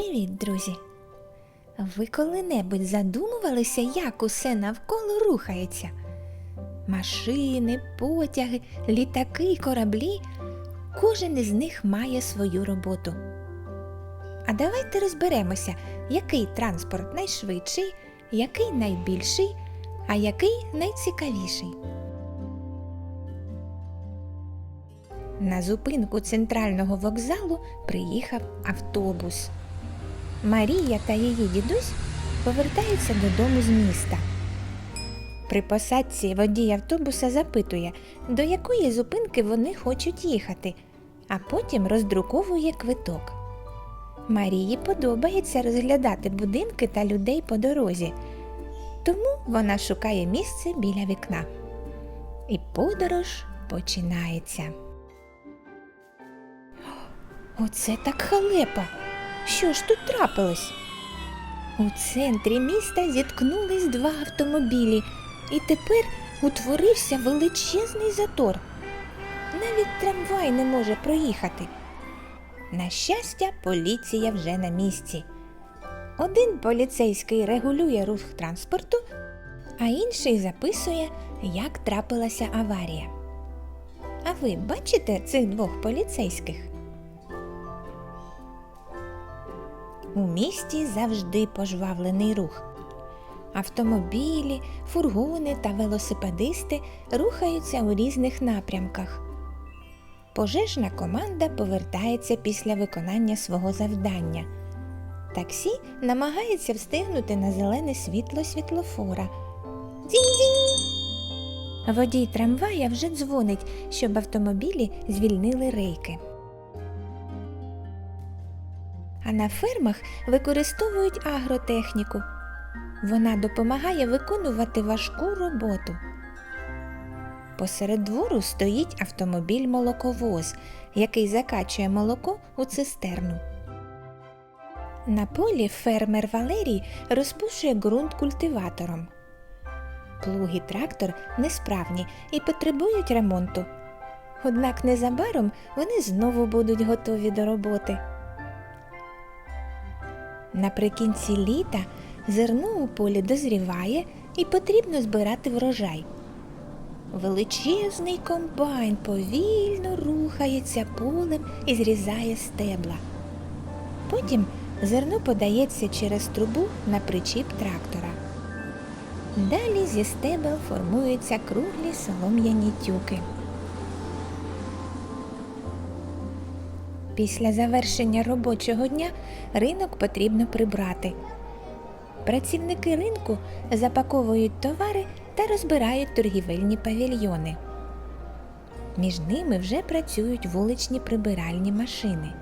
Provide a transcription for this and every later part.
Привіт, друзі! Ви коли-небудь задумувалися, як усе навколо рухається? Машини, потяги, літаки, кораблі кожен із них має свою роботу. А давайте розберемося, який транспорт найшвидший, який найбільший, а який найцікавіший. На зупинку центрального вокзалу приїхав автобус. Марія та її дідусь повертаються додому з міста. При посадці водій автобуса запитує, до якої зупинки вони хочуть їхати, а потім роздруковує квиток. Марії подобається розглядати будинки та людей по дорозі, тому вона шукає місце біля вікна. І подорож починається. Оце так халепа. Що ж тут трапилось? У центрі міста зіткнулись два автомобілі, і тепер утворився величезний затор. Навіть трамвай не може проїхати. На щастя, поліція вже на місці. Один поліцейський регулює рух транспорту, а інший записує, як трапилася аварія. А ви бачите цих двох поліцейських? У місті завжди пожвавлений рух. Автомобілі, фургони та велосипедисти рухаються у різних напрямках. Пожежна команда повертається після виконання свого завдання. Таксі намагається встигнути на зелене світло світлофора. Дзінь-дзінь! Водій трамвая вже дзвонить, щоб автомобілі звільнили рейки. А на фермах використовують агротехніку. Вона допомагає виконувати важку роботу. Посеред двору стоїть автомобіль молоковоз, який закачує молоко у цистерну. На полі фермер Валерій розпушує ґрунт культиватором. Плуг і трактор несправні і потребують ремонту. Однак незабаром вони знову будуть готові до роботи. Наприкінці літа зерно у полі дозріває і потрібно збирати врожай. Величезний комбайн повільно рухається полем і зрізає стебла. Потім зерно подається через трубу на причіп трактора. Далі зі стебел формуються круглі солом'яні тюки. Після завершення робочого дня ринок потрібно прибрати. Працівники ринку запаковують товари та розбирають торгівельні павільйони. Між ними вже працюють вуличні прибиральні машини.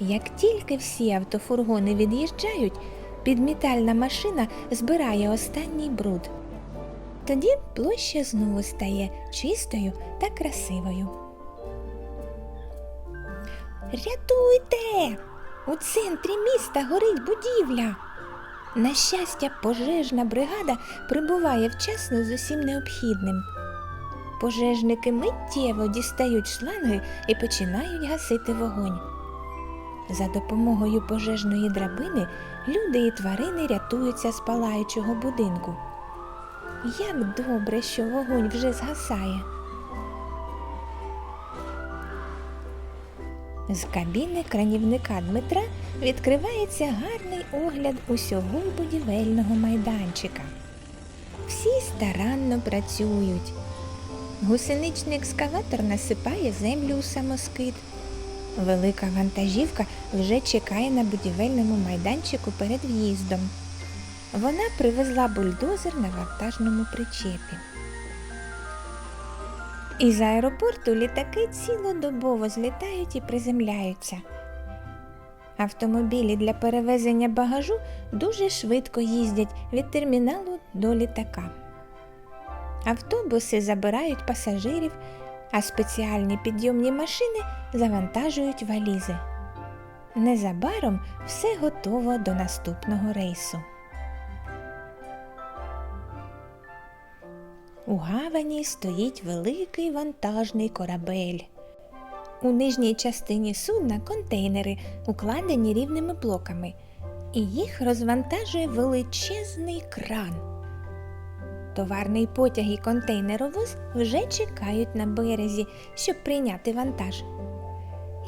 Як тільки всі автофургони від'їжджають, підмітальна машина збирає останній бруд. Тоді площа знову стає чистою та красивою. Рятуйте! У центрі міста горить будівля. На щастя, пожежна бригада прибуває вчасно з усім необхідним. Пожежники миттєво дістають шланги і починають гасити вогонь. За допомогою пожежної драбини люди і тварини рятуються з палаючого будинку. Як добре, що вогонь вже згасає. З кабіни кранівника Дмитра відкривається гарний огляд усього будівельного майданчика. Всі старанно працюють. Гусеничний екскаватор насипає землю у самоскид. Велика вантажівка вже чекає на будівельному майданчику перед в'їздом. Вона привезла бульдозер на вантажному причепі. Із аеропорту літаки цілодобово злітають і приземляються. Автомобілі для перевезення багажу дуже швидко їздять від терміналу до літака. Автобуси забирають пасажирів, а спеціальні підйомні машини завантажують валізи. Незабаром все готово до наступного рейсу. У гавані стоїть великий вантажний корабель. У нижній частині судна контейнери, укладені рівними блоками, і їх розвантажує величезний кран. Товарний потяг і контейнеровоз вже чекають на березі, щоб прийняти вантаж.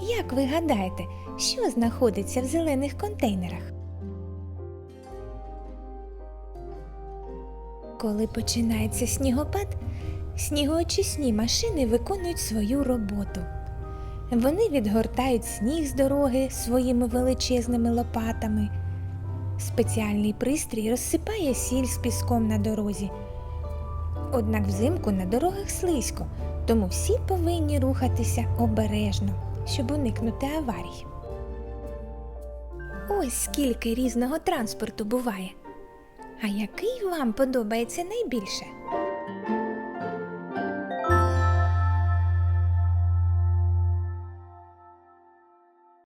Як ви гадаєте, що знаходиться в зелених контейнерах? Коли починається снігопад, снігоочисні машини виконують свою роботу. Вони відгортають сніг з дороги своїми величезними лопатами. Спеціальний пристрій розсипає сіль з піском на дорозі. Однак взимку на дорогах слизько, тому всі повинні рухатися обережно, щоб уникнути аварій. Ось скільки різного транспорту буває. А який вам подобається найбільше?